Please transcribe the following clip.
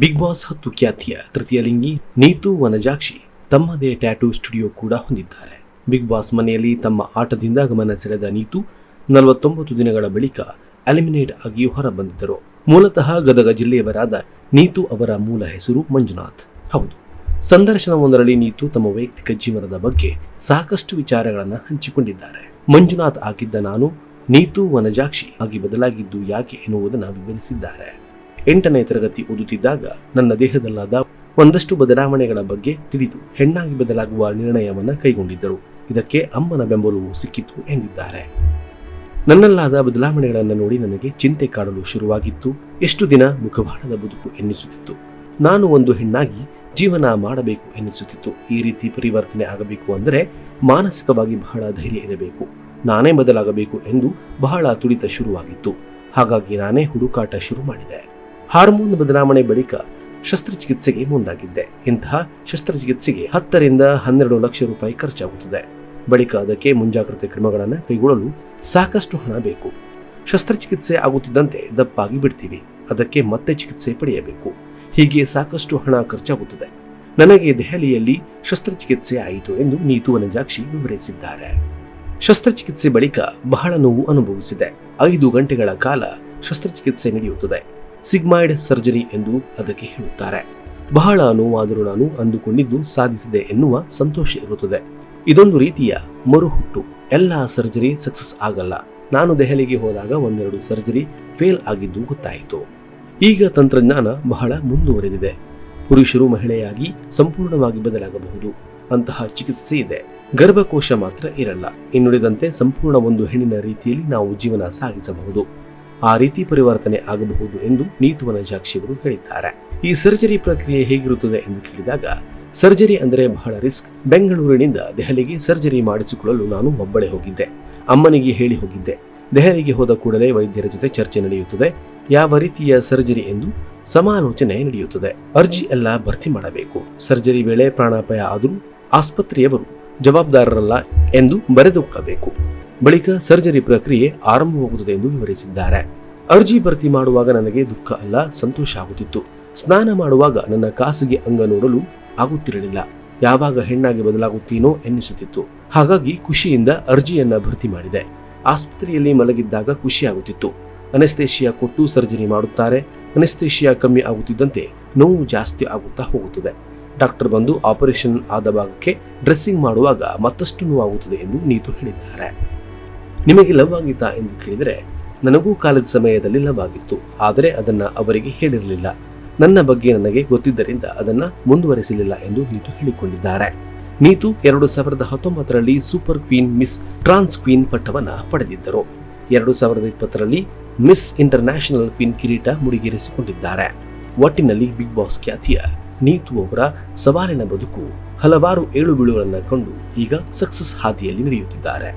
Big boss ಹತ್ತು ಖ್ಯಾತಿಯ ತೃತೀಯ ಲಿಂಗಿ ನೀತು ವನಜಾಕ್ಷಿ ತಮ್ಮದೇ ಟ್ಯಾಟೂ ಸ್ಟುಡಿಯೋ ಕೂಡ ಹೊಂದಿದ್ದಾರೆ. ಬಿಗ್ ಬಾಸ್ ಮನೆಯಲ್ಲಿ ತಮ್ಮ ಆಟದಿಂದ ಗಮನ ಸೆಳೆದ ನೀತು ನಲವತ್ತೊಂಬತ್ತು ದಿನಗಳ ಬಳಿಕ ಅಲಿಮಿನೇಟ್ ಆಗಿ ಹೊರಬಂದಿದ್ದರು. ಮೂಲತಃ ಗದಗ ಜಿಲ್ಲೆಯವರಾದ ನೀತು ಅವರ ಮೂಲ ಹೆಸರು ಮಂಜುನಾಥ್. ಹೌದು, ಸಂದರ್ಶನವೊಂದರಲ್ಲಿ ನೀತು ತಮ್ಮ ವೈಯಕ್ತಿಕ ಜೀವನದ ಬಗ್ಗೆ ಸಾಕಷ್ಟು ವಿಚಾರಗಳನ್ನು ಹಂಚಿಕೊಂಡಿದ್ದಾರೆ. ಮಂಜುನಾಥ್ ಆಗಿದ್ದ ನಾನು ನೀತು ವನಜಾಕ್ಷಿ ಆಗಿ ಬದಲಾಗಿದ್ದು ಯಾಕೆ ಎನ್ನುವುದನ್ನು ವಿವರಿಸಿದ್ದಾರೆ. ಎಂಟನೇ ತರಗತಿ ಓದುತ್ತಿದ್ದಾಗ ನನ್ನ ದೇಹದಲ್ಲಾದ ಒಂದಷ್ಟು ಬದಲಾವಣೆಗಳ ಬಗ್ಗೆ ತಿಳಿದು ಹೆಣ್ಣಾಗಿ ಬದಲಾಗುವ ನಿರ್ಣಯವನ್ನು ಕೈಗೊಂಡಿದ್ದರು. ಇದಕ್ಕೆ ಅಮ್ಮನ ಬೆಂಬಲವೂ ಸಿಕ್ಕಿತು ಎಂದಿದ್ದಾರೆ. ನನ್ನಲ್ಲಾದ ಬದಲಾವಣೆಗಳನ್ನು ನೋಡಿ ನನಗೆ ಚಿಂತೆ ಕಾಡಲು ಶುರುವಾಗಿತ್ತು. ಎಷ್ಟು ದಿನ ಮುಖವಾಡದ ಬದುಕು ಎನ್ನಿಸುತ್ತಿತ್ತು. ನಾನು ಒಂದು ಹೆಣ್ಣಾಗಿ ಜೀವನ ಮಾಡಬೇಕು ಎನ್ನಿಸುತ್ತಿತ್ತು. ಈ ರೀತಿ ಪರಿವರ್ತನೆ ಆಗಬೇಕು ಅಂದರೆ ಮಾನಸಿಕವಾಗಿ ಬಹಳ ಧೈರ್ಯ ಇರಬೇಕು. ನಾನೇ ಬದಲಾಗಬೇಕು ಎಂದು ಬಹಳ ತುಡಿತ ಶುರುವಾಗಿತ್ತು. ಹಾಗಾಗಿ ನಾನೇ ಹುಡುಕಾಟ ಶುರು ಮಾಡಿದೆ. ಹಾರ್ಮೋನ್ ಬದಲಾವಣೆ ಬಳಿಕ ಶಸ್ತ್ರಚಿಕಿತ್ಸೆಗೆ ಮುಂದಾಗಿದ್ದೆ. ಇಂತಹ ಶಸ್ತ್ರಚಿಕಿತ್ಸೆಗೆ ಹತ್ತರಿಂದ ಹನ್ನೆರಡು ಲಕ್ಷ ರೂಪಾಯಿ ಖರ್ಚಾಗುತ್ತದೆ. ಬಳಿಕ ಅದಕ್ಕೆ ಮುಂಜಾಗ್ರತೆ ಕ್ರಮಗಳನ್ನು ಕೈಗೊಳ್ಳಲು ಸಾಕಷ್ಟು ಹಣ ಬೇಕು. ಶಸ್ತ್ರಚಿಕಿತ್ಸೆ ಆಗುತ್ತಿದ್ದಂತೆ ದಪ್ಪಾಗಿ ಬಿಡ್ತೀವಿ. ಅದಕ್ಕೆ ಮತ್ತೆ ಚಿಕಿತ್ಸೆ ಪಡೆಯಬೇಕು. ಹೀಗೆ ಸಾಕಷ್ಟು ಹಣ ಖರ್ಚಾಗುತ್ತದೆ. ನನಗೆ ದೆಹಲಿಯಲ್ಲಿ ಶಸ್ತ್ರಚಿಕಿತ್ಸೆ ಆಯಿತು ಎಂದು ನೀತು ವನಜಾಕ್ಷಿ ವಿವರಿಸಿದ್ದಾರೆ. ಶಸ್ತ್ರಚಿಕಿತ್ಸೆ ಬಳಿಕ ಬಹಳ ನೋವು ಅನುಭವಿಸಿದೆ. ಐದು ಗಂಟೆಗಳ ಕಾಲ ಶಸ್ತ್ರಚಿಕಿತ್ಸೆ ನಡೆಯುತ್ತದೆ. ಸಿಗ್ಮಾಯ್ಡ್ ಸರ್ಜರಿ ಎಂದು ಅದಕ್ಕೆ ಹೇಳುತ್ತಾರೆ. ಬಹಳ ನೋವಾದರೂ ನಾನು ಅಂದುಕೊಂಡಿದ್ದು ಸಾಧಿಸಿದೆ ಎನ್ನುವ ಸಂತೋಷ ಇರುತ್ತದೆ. ಇದೊಂದು ರೀತಿಯ ಮರುಹುಟ್ಟು. ಎಲ್ಲ ಸರ್ಜರಿ ಸಕ್ಸಸ್ ಆಗಲ್ಲ. ನಾನು ದೆಹಲಿಗೆ ಹೋದಾಗ ಒಂದೆರಡು ಸರ್ಜರಿ ಫೇಲ್ ಆಗಿದ್ದು ಗೊತ್ತಾಯಿತು. ಈಗ ತಂತ್ರಜ್ಞಾನ ಬಹಳ ಮುಂದುವರೆದಿದೆ. ಪುರುಷರು ಮಹಿಳೆಯಾಗಿ ಸಂಪೂರ್ಣವಾಗಿ ಬದಲಾಗಬಹುದು. ಅಂತಹ ಚಿಕಿತ್ಸೆ ಇದೆ. ಗರ್ಭಕೋಶ ಮಾತ್ರ ಇರಲ್ಲ. ಇನ್ನುಳಿದಂತೆ ಸಂಪೂರ್ಣ ಒಂದು ಹೆಣ್ಣಿನ ರೀತಿಯಲ್ಲಿ ನಾವು ಜೀವನ ಸಾಗಿಸಬಹುದು. ಆ ರೀತಿ ಪರಿವರ್ತನೆ ಆಗಬಹುದು ಎಂದು ನೀತುವನ ಜಾಕ್ಷಿಯವರು ಹೇಳಿದ್ದಾರೆ. ಈ ಸರ್ಜರಿ ಪ್ರಕ್ರಿಯೆ ಹೇಗಿರುತ್ತದೆ ಎಂದು ಕೇಳಿದಾಗ, ಸರ್ಜರಿ ಅಂದರೆ ಬಹಳ ರಿಸ್ಕ್. ಬೆಂಗಳೂರಿನಿಂದ ದೆಹಲಿಗೆ ಸರ್ಜರಿ ಮಾಡಿಸಿಕೊಳ್ಳಲು ನಾನು ಒಬ್ಬಳೆ ಹೋಗಿದ್ದೆ. ಅಮ್ಮನಿಗೆ ಹೇಳಿ ಹೋಗಿದ್ದೆ. ದೆಹಲಿಗೆ ಹೋದ ಕೂಡಲೇ ವೈದ್ಯರ ಜೊತೆ ಚರ್ಚೆ ನಡೆಯುತ್ತದೆ. ಯಾವ ರೀತಿಯ ಸರ್ಜರಿ ಎಂದು ಸಮಾಲೋಚನೆ ನಡೆಯುತ್ತದೆ. ಅರ್ಜಿ ಎಲ್ಲ ಭರ್ತಿ ಮಾಡಬೇಕು. ಸರ್ಜರಿ ವೇಳೆ ಪ್ರಾಣಾಪಾಯ ಆದರೂ ಆಸ್ಪತ್ರೆಯವರು ಜವಾಬ್ದಾರರಲ್ಲ ಎಂದು ಬರೆದುಕೊಳ್ಳಬೇಕು ಬಳಿಕ ಸರ್ಜರಿ ಪ್ರಕ್ರಿಯೆ ಆರಂಭವಾಗುತ್ತದೆ ಎಂದು ವಿವರಿಸಿದ್ದಾರೆ. ಅರ್ಜಿ ಭರ್ತಿ ಮಾಡುವಾಗ ನನಗೆ ದುಃಖ ಅಲ್ಲ, ಸಂತೋಷ ಆಗುತ್ತಿತ್ತು. ಸ್ನಾನ ಮಾಡುವಾಗ ನನ್ನ ಖಾಸಗಿ ಅಂಗ ನೋಡಲು ಆಗುತ್ತಿರಲಿಲ್ಲ. ಯಾವಾಗ ಹೆಣ್ಣಾಗಿ ಬದಲಾಗುತ್ತೀನೋ ಎನ್ನಿಸುತ್ತಿತ್ತು. ಹಾಗಾಗಿ ಖುಷಿಯಿಂದ ಅರ್ಜಿಯನ್ನ ಭರ್ತಿ ಮಾಡಿದೆ. ಆಸ್ಪತ್ರೆಯಲ್ಲಿ ಮಲಗಿದ್ದಾಗ ಖುಷಿಯಾಗುತ್ತಿತ್ತು ಅನೆಸ್ತೇಷಿಯಾ ಕೊಟ್ಟು ಸರ್ಜರಿ ಮಾಡುತ್ತಾರೆ. ಅನೆಸ್ತೇಷಿಯಾ ಕಮ್ಮಿ ಆಗುತ್ತಿದ್ದಂತೆ ನೋವು ಜಾಸ್ತಿ ಆಗುತ್ತಾ ಹೋಗುತ್ತದೆ. ಡಾಕ್ಟರ್ ಬಂದು ಆಪರೇಷನ್ ಆದ ಭಾಗಕ್ಕೆ ಡ್ರೆಸ್ಸಿಂಗ್ ಮಾಡುವಾಗ ಮತ್ತಷ್ಟು ನೋವಾಗುತ್ತದೆ ಎಂದು ನೀತು ಹೇಳಿದ್ದಾರೆ. ನಿಮಗೆ ಲವ್ ಆಗಿತ್ತಾ ಎಂದು ಕೇಳಿದರೆ, ನನಗೂ ಕಾಲದ ಸಮಯದಲ್ಲಿ ಲವ್ ಆಗಿತ್ತು, ಆದರೆ ಅದನ್ನು ಅವರಿಗೆ ಹೇಳಿರಲಿಲ್ಲ. ನನ್ನ ಬಗ್ಗೆ ನನಗೆ ಗೊತ್ತಿದ್ದರಿಂದ ಅದನ್ನು ಮುಂದುವರೆಸಲಿಲ್ಲ ಎಂದು ನೀತು ಹೇಳಿಕೊಂಡಿದ್ದಾರೆ. ನೀತು ಎರಡು ಸಾವಿರದ ಹತ್ತೊಂಬತ್ತರಲ್ಲಿ super queen miss trans queen ಪಟ್ಟವನ್ನು ಪಡೆದಿದ್ದರು. ಎರಡು ಸಾವಿರದ ಇಪ್ಪತ್ತರಲ್ಲಿ ಮಿಸ್ ಇಂಟರ್ನ್ಯಾಷನಲ್ ಕ್ವೀನ್ ಕಿರೀಟ ಮುಡಿಗೇರಿಸಿಕೊಂಡಿದ್ದಾರೆ. ಒಟ್ಟಿನಲ್ಲಿ ಬಿಗ್ ಬಾಸ್ ಖ್ಯಾತಿಯ ನೀತು ಅವರ ಸವಾಲಿನ ಬದುಕು ಹಲವಾರು ಏಳು ಬೀಳುಗಳನ್ನು ಕಂಡು ಈಗ ಸಕ್ಸಸ್ ಹಾದಿಯಲ್ಲಿ ನಡೆಯುತ್ತಿದ್ದಾರೆ.